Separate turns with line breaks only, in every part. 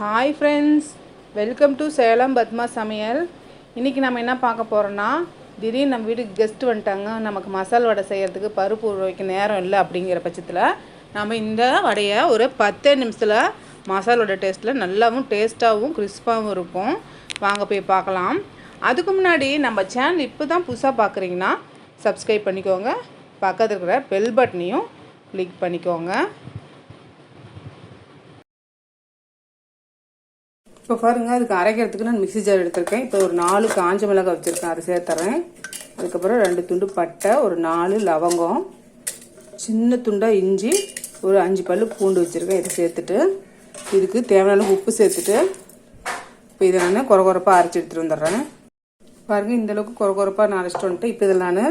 Hi friends welcome to Salem Padma சமையல் இன்றைக்கி நம்ம என்ன பார்க்க போகிறோன்னா திடீர்னு நம்ம வீட்டுக்கு கெஸ்ட் வந்துட்டாங்க. நமக்கு மசால் வடை செய்கிறதுக்கு பருப்பு ஊற வைக்க நேரம் இல்லை அப்படிங்கிற பட்சத்தில் நம்ம இந்த வடையை ஒரு பத்தே நிமிஷத்தில் மசால் வடை டேஸ்ட்டில் நல்லாவும் டேஸ்ட்டாகவும் கிறிஸ்பாகவும் இருக்கும். வாங்க போய் பார்க்கலாம். அதுக்கு முன்னாடி நம்ம சேனல் இப்போ தான் புதுசாக பார்க்குறீங்கன்னா சப்ஸ்கிரைப் பண்ணிக்கோங்க. பக்கத்தில் இருக்கிற பெல் பட்டனையும் கிளிக் பண்ணிக்கோங்க. இப்போ பாருங்கள் அதுக்கு அரைக்கிறதுக்கு நான் மிக்சி ஜார் எடுத்திருக்கேன். இப்போ ஒரு நாலு காஞ்ச மிளகாய் வச்சுருக்கேன் அதை சேர்த்துறேன் அதுக்கப்புறம் ரெண்டு துண்டு பட்டை ஒரு நாலு லவங்கம் சின்ன துண்டாக இஞ்சி ஒரு அஞ்சு பல் பூண்டு வச்சுருக்கேன் இதை சேர்த்துட்டு. இதுக்கு தேவையான உப்பு சேர்த்துட்டு இப்போ இதை நான் குறை குறைப்பாக அரைச்சி எடுத்துகிட்டு வந்துடுறேன். பாருங்கள் இந்த அளவுக்கு குறை குறைப்பாக நான் அரைச்சிட்டு வந்துட்டு இப்போ இதில் நான்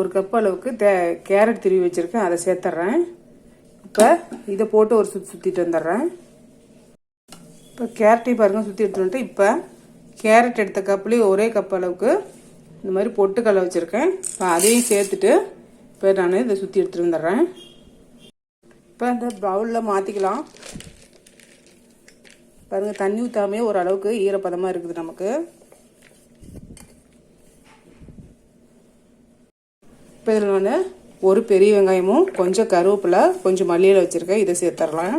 ஒரு கப் அளவுக்கு தே கேரட் திருவி வச்சுருக்கேன் அதை சேர்த்துட்றேன். இப்போ இதை போட்டு ஒரு சுற்றி சுற்றிட்டு வந்துடுறேன். இப்போ கேரட்டையும் பாருங்கள் சுற்றி எடுத்துட்டு வந்துட்டு இப்போ கேரட் எடுத்த கப்புலேயும் ஒரே கப் அளவுக்கு இந்த மாதிரி பொட்டுக்கடலை வச்சுருக்கேன். இப்போ அதையும் சேர்த்துட்டு இப்போ நான் இதை சுற்றி எடுத்துகிட்டு வந்துடுறேன். இப்போ இந்த பவுலில் மாற்றிக்கலாம் பாருங்கள் தண்ணி ஊற்றாமே ஓரளவுக்கு ஈரப்பதமாக இருக்குது நமக்கு. இப்போ இதில் நான் ஒரு பெரிய வெங்காயமும் கொஞ்சம் கருவேப்பிலை கொஞ்சம் மல்லியில் வச்சுருக்கேன். இதை சேர்த்துடலாம்.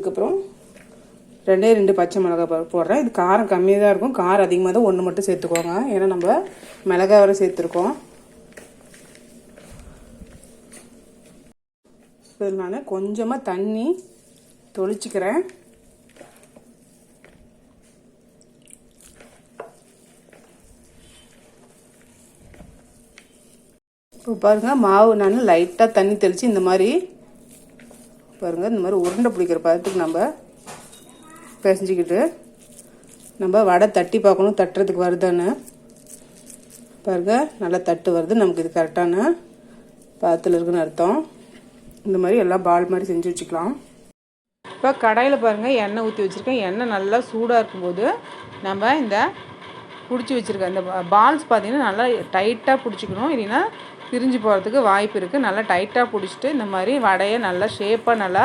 இதுக்கப்புறம் ரெண்டே ரெண்டு பச்சை மிளகாய் போடுறேன். இது காரம் கம்மியாக தான் இருக்கும். காரம் அதிகமாக தான் ஒன்று மட்டும் சேர்த்துக்கோங்க. ஏன்னா நம்ம மிளகாய் வரை சேர்த்துருக்கோம். இதில் நான் கொஞ்சமாக தண்ணி தொளிச்சிக்கிறேன். இப்போ பாருங்கள் மாவு நான் லைட்டாக தண்ணி தெளித்து இந்த மாதிரி பாருங்கள் இந்த மாதிரி உருண்டை பிடிக்கிற பதத்துக்கு நம்ம பிசைஞ்சிக்கிட்டு நம்ம வடை தட்டி பார்க்கணும் தட்டுறதுக்கு வருதான்னு. பாருங்கள் நல்லா தட்டு வருது. நமக்கு இது கரெக்டான பதத்தில் இருக்குன்னு அர்த்தம். இந்த மாதிரி எல்லாம் பால் மாதிரி செஞ்சு வச்சுக்கலாம். இப்போ கடையில் பாருங்கள் எண்ணெய் ஊற்றி வச்சுருக்கேன். எண்ணெய் நல்லா சூடாக இருக்கும்போது நம்ம இந்த பிடிச்சி வச்சுருக்க. அந்த பால்ஸ் பார்த்திங்கன்னா நல்லா டைட்டாக பிடிச்சிக்கணும். இல்லைன்னா பிரிஞ்சு போகிறதுக்கு வாய்ப்பு இருக்குது நல்லா டைட்டாக பிடிச்சிட்டு இந்த மாதிரி வடையை நல்லா ஷேப்பாக நல்லா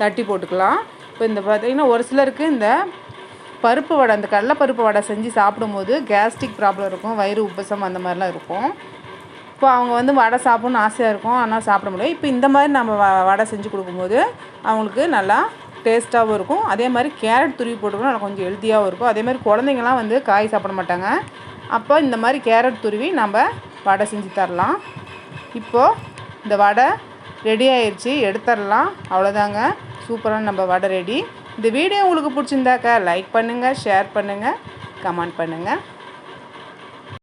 தட்டி போட்டுக்கலாம். இப்போ இந்த பார்த்திங்கன்னா ஒரு சிலருக்கு இந்த பருப்பு வடை அந்த கடலைப்பருப்பு வடை செஞ்சு சாப்பிடும்போது கேஸ்ட்ரிக் ப்ராப்ளம் இருக்கும். வயிறு உப்பசம் அந்த மாதிரிலாம் இருக்கும். இப்போ அவங்க வந்து வடை சாப்பிட்ணுன்னு ஆசையாக இருக்கும். ஆனால் சாப்பிட முடியாது இப்போ இந்த மாதிரி நம்ம வ வடை செஞ்சு கொடுக்கும்போது அவங்களுக்கு நல்லா டேஸ்ட்டாகவும் இருக்கும். அதே மாதிரி கேரட் துருவி போட்டுக்கணும் நல்லா கொஞ்சம் ஹெல்த்தியாகவும் இருக்கும். அதே மாதிரி குழந்தைங்களாம் வந்து காய் சாப்பிட மாட்டாங்க. அப்போ இந்த மாதிரி கேரட் துருவி நம்ம வடை செஞ்சு தரலாம். இப்போது இந்த வடை ரெடி ஆயிடுச்சு எடுத்துடலாம். அவ்வளோதாங்க. சூப்பரான நம்ம வடை ரெடி இந்த வீடியோ உங்களுக்கு பிடிச்சிருந்தாக்கா லைக் பண்ணுங்கள் ஷேர் பண்ணுங்கள் கமெண்ட் பண்ணுங்கள்